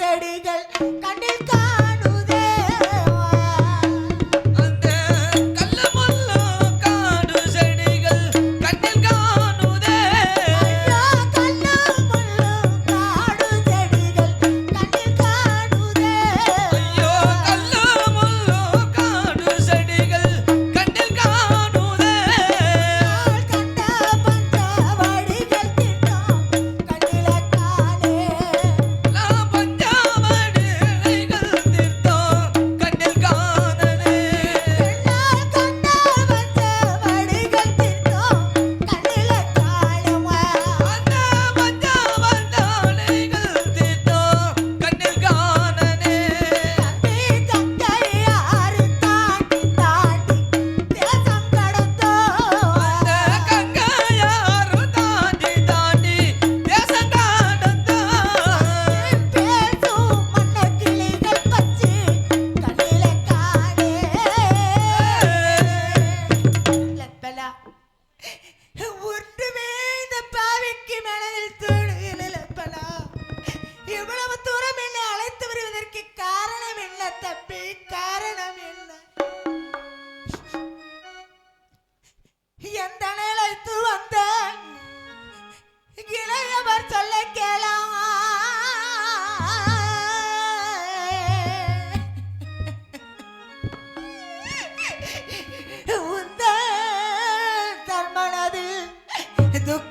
செடிகள்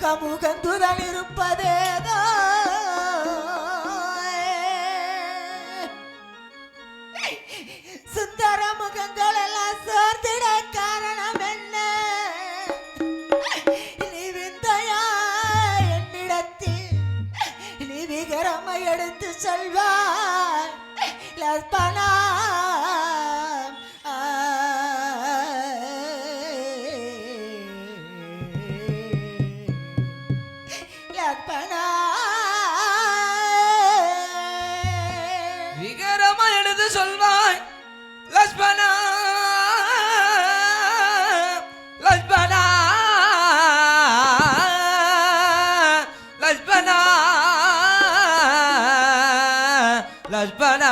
துக்கம் உகந்துதான் லட்சுமணா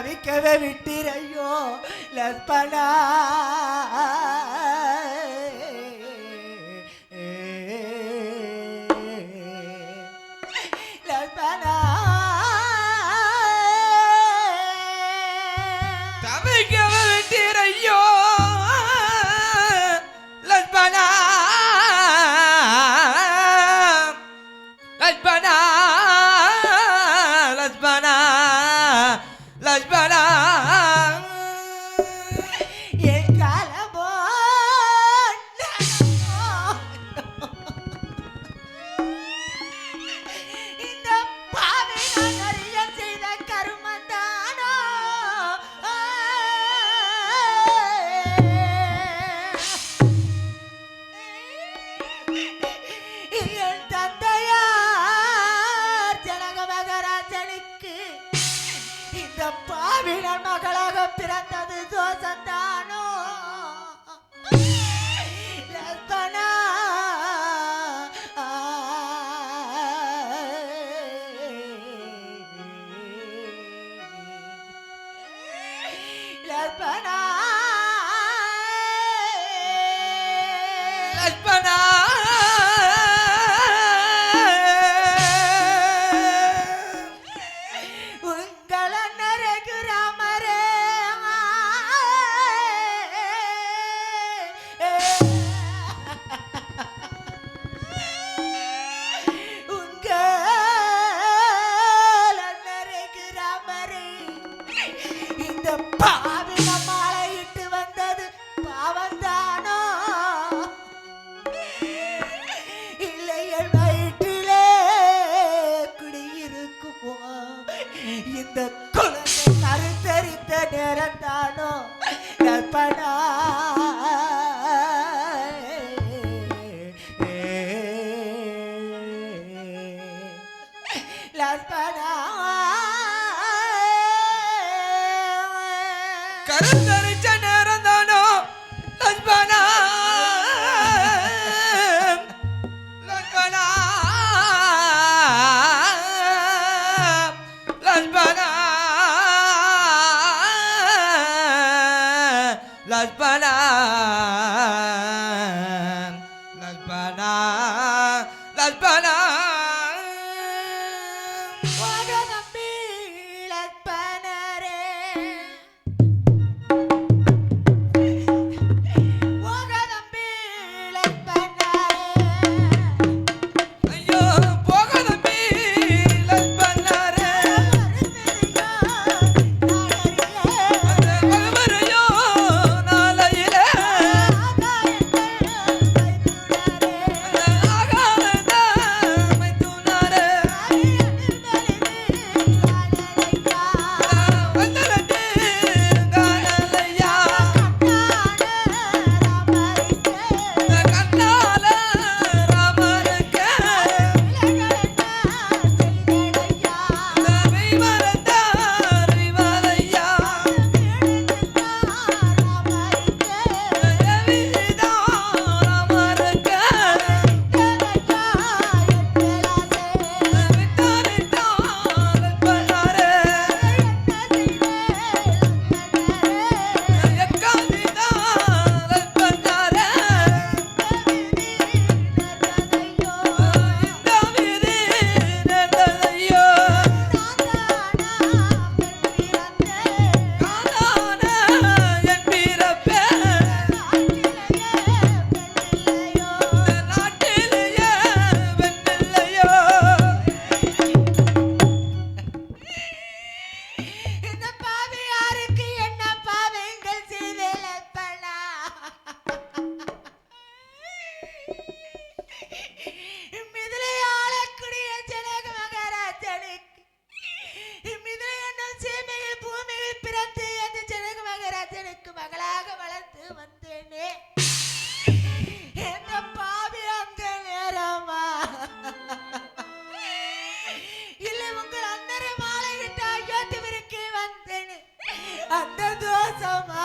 தவிக்கவே விட்டீர் ஐயோ லஸ்பனா கருத்தரிச்ச so much.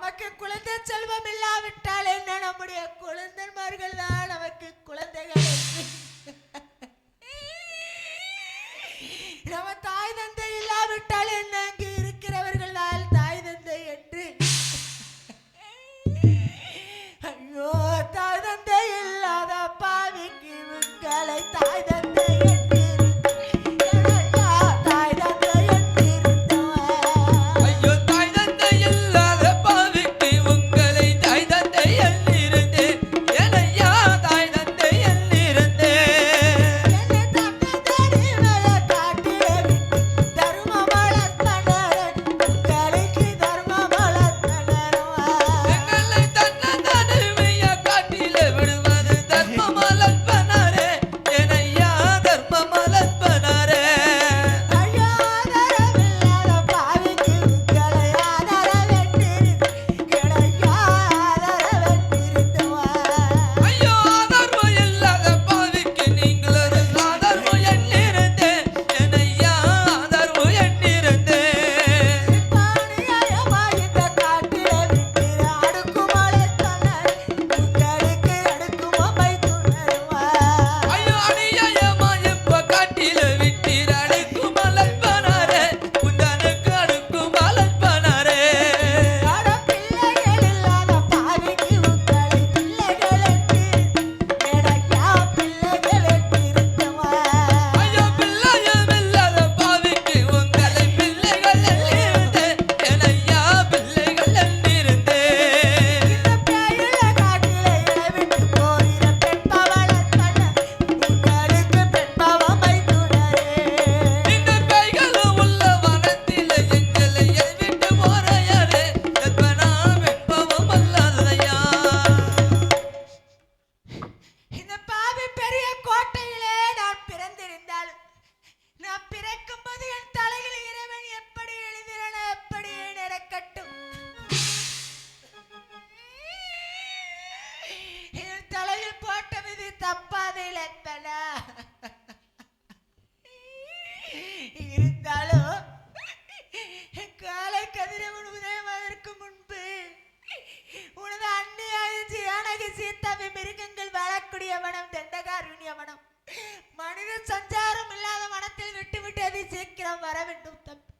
நமக்கு குழந்தை செல்வம் இல்லாவிட்டால் என்ன? நம்முடைய குழந்தைமார்கள் தான் நமக்கு குழந்தைகள் நம்ம தாய் தந்தை இல்லாவிட்டால் என்னங்க ஜானகி மிருகங்கள் வாழக்கூடிய வனம் தண்டகாருண்ய வனம். மனித சஞ்சாரம் இல்லாத வனத்தில் விட்டு விட்டு அதை சீக்கிரம் வர வேண்டும் தம்பி.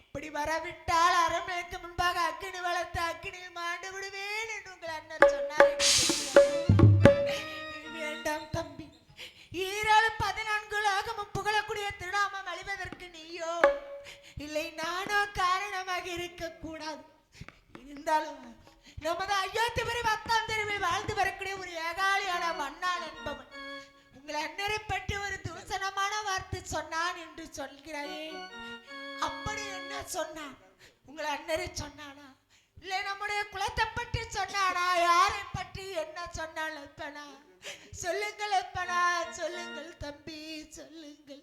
அப்படி வரவிட்டால் அரண்மனைக்கு முன்பாக அக்கினி வளர்த்து அக்கினியில் மாண்டு விடுவேன் என்று உங்கள் அண்ணன் சொன்னார். வேண்டாம் தம்பி. ஈராளு பதினான்கு லோகமும் புகழக்கூடிய திருநாமம் அழிவதற்கு நீயோ இல்லை நானோ காரணமாக இருக்கக்கூடாது. இருந்தாலும் நமது அயோத்திபுரி பத்தாம் தெருவில் வாழ்ந்து வரக்கூடிய ஒரு ஏகாலியான மன்னால் என்பவன். உங்கள் அண்ணரை பற்றி ஒரு தூசணமான வார்த்தை சொன்னான் என்று சொல்கிறாயே அப்படி என்ன சொன்னான்? உங்கள் அண்ணரை சொன்னானா? இல்லை நம்முடைய குலத்தை பற்றி சொன்னானா? யாரை பற்றி என்ன சொன்னான் அப்பனா சொல்லுங்கள் அப்பனா சொல்லுங்கள் தம்பி சொல்லுங்கள்.